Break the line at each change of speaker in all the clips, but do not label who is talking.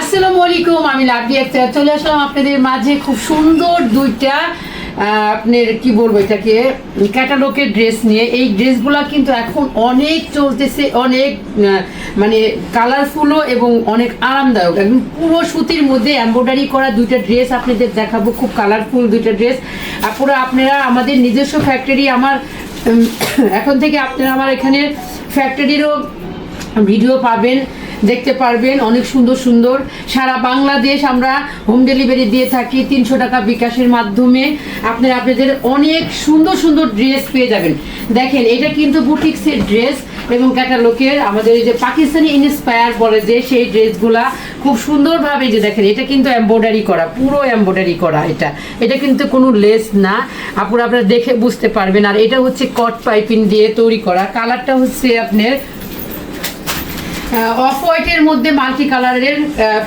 আসসালামু আলাইকুম, আমি লাভলি আক্তার চলে আসলাম আপনাদের মাঝে খুব সুন্দর দুইটা আপনার কি বলব এটাকে, ক্যাটালগের ড্রেস নিয়ে। এই ড্রেসগুলো কিন্তু এখন অনেক চলতেছে, অনেক মানে কালারফুলও এবং অনেক আরামদায়ক। একদম পুরো সুতির মধ্যে এমব্রয়ডারি করা দুইটা ড্রেস আপনাদের দেখাবো, খুব কালারফুল দুইটা ড্রেস। পুরো আপনারা আমাদের নিজস্ব ফ্যাক্টরি আমার এখন থেকে আপনারা আমার এখানে ফ্যাক্টরিরও ভিডিও পাবেন। দেখতে পারবেন, অনেক সুন্দর সুন্দর। সারা বাংলাদেশ আমরা হোম ডেলিভারি দিয়ে থাকি, তিনশো টাকা বিকাশের মাধ্যমে। আপনারা আপনাদের অনেক সুন্দর সুন্দর ড্রেস পেয়ে যাবেন। দেখেন, এটা কিন্তু বুটিক্সের ড্রেস এবং ক্যাটালগের আমাদের এই যে পাকিস্তানি ইন্সপায়ার বলে যে সেই ড্রেসগুলা খুব সুন্দরভাবে যে দেখেন, এটা কিন্তু এম্ব্রয়ডারি করা, পুরো এম্ব্রয়ডারি করা এটা। এটা কিন্তু কোনো লেস না। আপুরা আপনারা দেখে বুঝতে পারবেন। আর এটা হচ্ছে কট পাইপিং দিয়ে তৈরি করা। কালারটা হচ্ছে আপনার অফ হোয়াইটের মধ্যে মাল্টি কালারের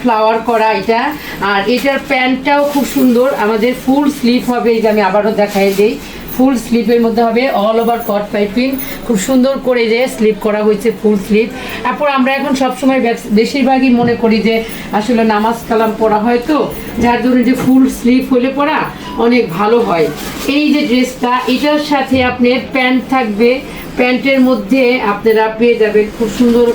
ফ্লাওয়ার করা এটা। আর এটার প্যান্টটাও খুব সুন্দর। আমাদের ফুল স্লিপ হবে, এই যে আমি আবারও দেখাই দিই। ফুল স্লিপের মধ্যে হবে অল ওভার কট পাইপিং খুব সুন্দর করে যে স্লিপ করা হয়েছে ফুল স্লিপ। তারপর আমরা এখন সবসময় বেশ- বেশিরভাগই মনে করি যে আসলে নামাজ কালাম পড়া হয় তো, যার জন্য যে ফুল স্লিপ হলে পড়া অনেক ভালো হয়। এই যে ড্রেসটা, এটার সাথে আপনার প্যান্ট থাকবে। প্যান্টের মধ্যে আপনারা পেয়ে যাবেন খুব সুন্দর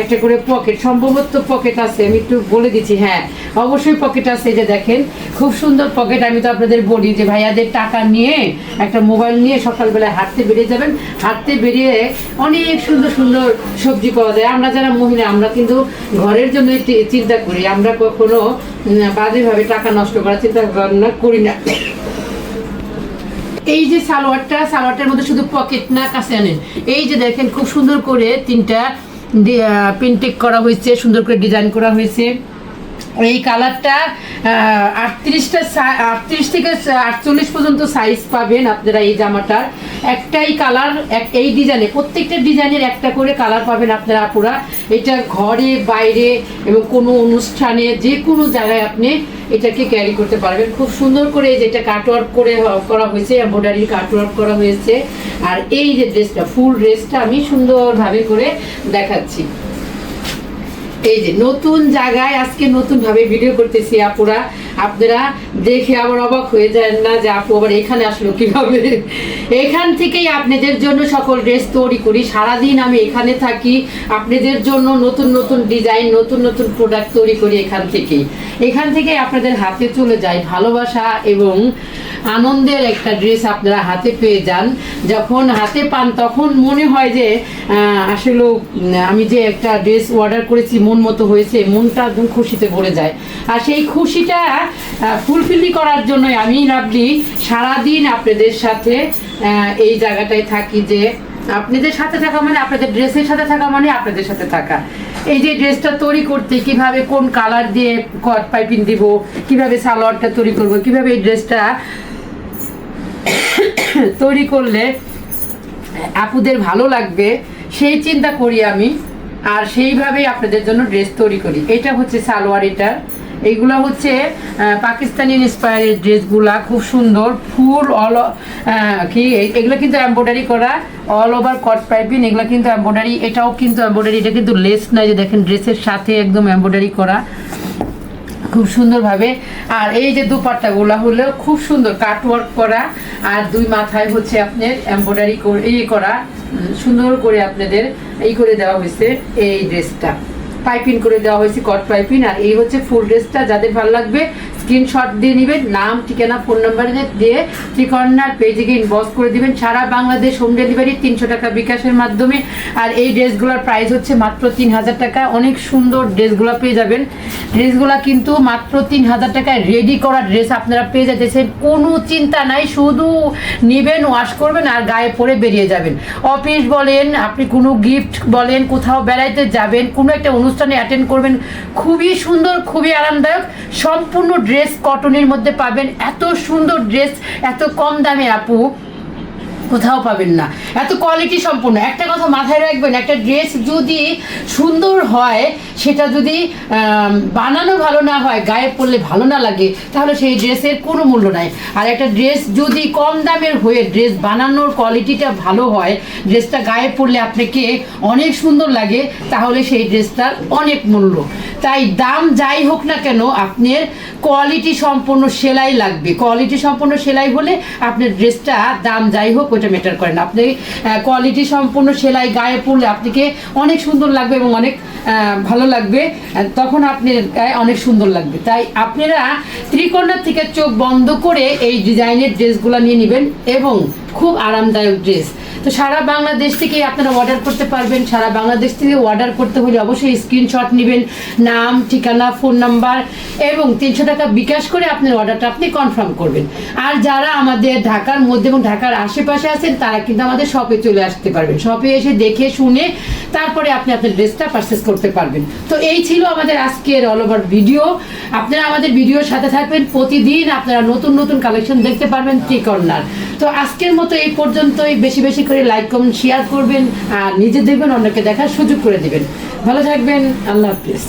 একটা করে পকেট সম্ভবত পকেট আছে, আমি একটু বলে দিচ্ছি হ্যাঁ অবশ্যই পকেট আছে যে দেখেন, খুব সুন্দর পকেট আমি তো আপনাদের বলি যে ভাইয়াদের টাকা নিয়ে একটা মোবাইল নিয়ে সকালবেলায় হাঁটতে বেরিয়ে যাবেন, হাঁটতে বেরিয়ে অনেক সুন্দর সুন্দর সবজি পাওয়া যায়, আমরা যারা মহিলা, আমরা কিন্তু ঘরের জন্য চিন্তা করি, আমরা কখনো বাজেভাবে টাকা নষ্ট করার চিন্তা ভাবনা করি না। এই যে সালোয়ারটা, সালোয়ারটার মধ্যে শুধু পকেট না কাছে আনেন, এই যে দেখেন, খুব সুন্দর করে তিনটা প্রিন্টেক করা হয়েছে, সুন্দর করে ডিজাইন করা হয়েছে। এই কালারটা আটত্রিশটা আটত্রিশ থেকে আটচল্লিশ পর্যন্ত সাইজ পাবেন আপনারা এই জামাটার। একটাই কালার এই ডিজাইনে প্রত্যেকটা ডিজাইনের একটা করে কালার পাবেন আপনারা আপুরা। এটা ঘরে, বাইরে এবং কোনো অনুষ্ঠানে যে কোনো জায়গায় আপনি এটাকে ক্যারি করতে পারবেন। খুব সুন্দর করে যেটা কাটওয়ার্ক করে করা হয়েছে এম্ব্রয়ডারি কাটওয়ার্ক করা হয়েছে। আর এই যে ড্রেসটা ফুল ড্রেসটা আমি সুন্দরভাবে করে দেখাচ্ছি। এই যে নতুন জায়গায় আজকে নতুন ভাবে ভিডিও করতেছি, আপুরা। আপনারা দেখে আবার অবাক হয়ে যায় না যে আপু আবার এখানে আসলো কীভাবে? এখান থেকেই আপনাদের জন্য সকল ড্রেস তৈরি করি। সারাদিন আমি এখানে থাকি, আপনাদের জন্য নতুন নতুন ডিজাইন নতুন নতুন প্রোডাক্ট তৈরি করি এখান থেকেই। এখান থেকে আপনাদের হাতে চলে যায় ভালোবাসা এবং আনন্দের একটা ড্রেস আপনারা হাতে পেয়ে যান। যখন হাতে পান, তখন মনে হয় যে আসলে আমি যে একটা ড্রেস অর্ডার করেছি, মন মতো হয়েছে, মনটা একদম খুশিতে ভরে যায়। আর সেই খুশিটা ফুলফিলি করার জন্যই আমি লাভলি সারাদিন আপনাদের সাথে এই জায়গাটায় থাকি যে, আপনাদের সাথে থাকা মানে আপনাদের ড্রেসের সাথে থাকা মানে আপনাদের সাথে থাকা। এই যে ড্রেসটা তৈরি করতে, কীভাবে কোন কালার দিয়ে কট পাইপিং দিব, কীভাবে সালোয়ারটা তৈরি করব, কীভাবে এই ড্রেসটা তৈরি করলে আপুদের ভালো লাগবে, সেই চিন্তা করি আমি। আর সেইভাবেই আপনাদের জন্য ড্রেস তৈরি করি। এটা হচ্ছে সালোয়ার, এটা এইগুলো হচ্ছে পাকিস্তানি ইন্সপায়ারের ড্রেসগুলা, খুব সুন্দর, ফুল অল কি এগুলো কিন্তু এম্ব্রয়ডারি করা অল ওভার কট পাইপিং এগুলো কিন্তু এম্ব্রয়ডারি এটাও কিন্তু এম্ব্রয়ডারি এটা কিন্তু লেস নাই যে দেখেন ড্রেসের সাথে একদম এম্ব্রয়ডারি করা। খুব সুন্দরভাবে, আর এই যে দুপাট্টাগুলো হলো খুব সুন্দর কাটওয়ার্ক করা, আর দুই মাথায় হচ্ছে আপনার এমব্রয়ডারি এই করা সুন্দর করে আপনাদের এই করে দেওয়া হয়েছে এই ড্রেসটা পাইপিং করে দেওয়া হয়েছে কট পাইপিন আর এই হচ্ছে ফুল ড্রেসটা যাদের ভালো লাগবে স্ক্রিনশট দিয়ে নেবেন, নাম, ঠিকানা, ফোন নাম্বার দিয়ে ঠিকানার পেজে গিয়ে ইনবক্স করে দিবেন। সারা বাংলাদেশ হোম ডেলিভারি তিনশো টাকা বিকাশের মাধ্যমে। আর এই ড্রেসগুলোর প্রাইস হচ্ছে মাত্র তিন হাজার টাকা। অনেক সুন্দর ড্রেসগুলো পেয়ে যাবেন। ড্রেসগুলো কিন্তু মাত্র তিন হাজার টাকায় রেডি করা ড্রেস আপনারা পেয়ে যাচ্ছেন কোনো চিন্তা নাই, শুধু নেবেন ওয়াশ করবেন আর গায়ে পরে বেরিয়ে যাবেন। অফিস বলেন, আপনি কোনো গিফট বলেন, কোথাও বেড়াইতে যাবেন, কোনো একটা অনুষ্ঠানে অ্যাটেন্ড করবেন, খুবই সুন্দর, খুবই আরামদায়ক, সম্পূর্ণ ড্রেস কটনের মধ্যে পাবেন। এত সুন্দর ড্রেস এত কম দামে আপু। কোথাও পাবেন না। এত কোয়ালিটি সম্পূর্ণ। একটা কথা মাথায় রাখবেন, একটা ড্রেস যদি সুন্দর হয়, সেটা যদি বানানো ভালো না হয়, গায়ে পরলে ভালো না লাগে, তাহলে সেই ড্রেসের কোনো মূল্য নাই। আর একটা ড্রেস যদি কম দামের হয়ে ড্রেস বানানোর কোয়ালিটিটা ভালো হয় ড্রেসটা গায়ে পরলে আপনাকে অনেক সুন্দর লাগে, তাহলে সেই ড্রেসটার অনেক মূল্য। তাই দাম যাই হোক না কেন, আপনার কোয়ালিটি সম্পন্ন সেলাই লাগবে। কোয়ালিটি সম্পন্ন সেলাই হলে আপনার ড্রেসটা দাম যাই হোক ওটা ম্যাটার করে না আপনি কোয়ালিটি সম্পূর্ণ সেলাই, গায়ে পরলে আপনাকে অনেক সুন্দর লাগবে এবং অনেক ভালো লাগবে। তখন আপনি গায়ে অনেক সুন্দর লাগবে। তাই আপনারা ত্রিকোণার থেকে চোখ বন্ধ করে এই ডিজাইনের ড্রেসগুলো নিয়ে নেবেন এবং খুব আরামদায়ক ড্রেস। তো সারা বাংলাদেশ থেকে আপনারা অর্ডার করতে পারবেন। সারা বাংলাদেশ থেকে অর্ডার করতে হলে অবশ্যই স্ক্রিনশট নেবেন, নাম, ঠিকানা ফোন নাম্বার এবং তিনশো টাকা বিকাশ করে আপনার অর্ডারটা আপনি কনফার্ম করবেন। আর যারা আমাদের ঢাকার মধ্যে এবং ঢাকার আশেপাশে আছেন, তারা কিন্তু আমাদের শপে চলে আসতে পারবেন। শপে এসে দেখে, শুনে তারপরে আপনি আপনার ড্রেসটা পারচেস করতে পারবেন। তো এই ছিল আমাদের আজকের অল ওভার ভিডিও আপনারা আমাদের ভিডিওর সাথে থাকবেন। প্রতিদিন আপনারা নতুন নতুন কালেকশন দেখতে পারবেন ত্রিকর্নার তো আজকের মতো এই পর্যন্তই। বেশি বেশি করে লাইক কমেন্ট শেয়ার করবেন আর নিজে দেখবেন, অন্যকে দেখার সুযোগ করে দিবেন। ভালো থাকবেন। আল্লাহ হাফিজ।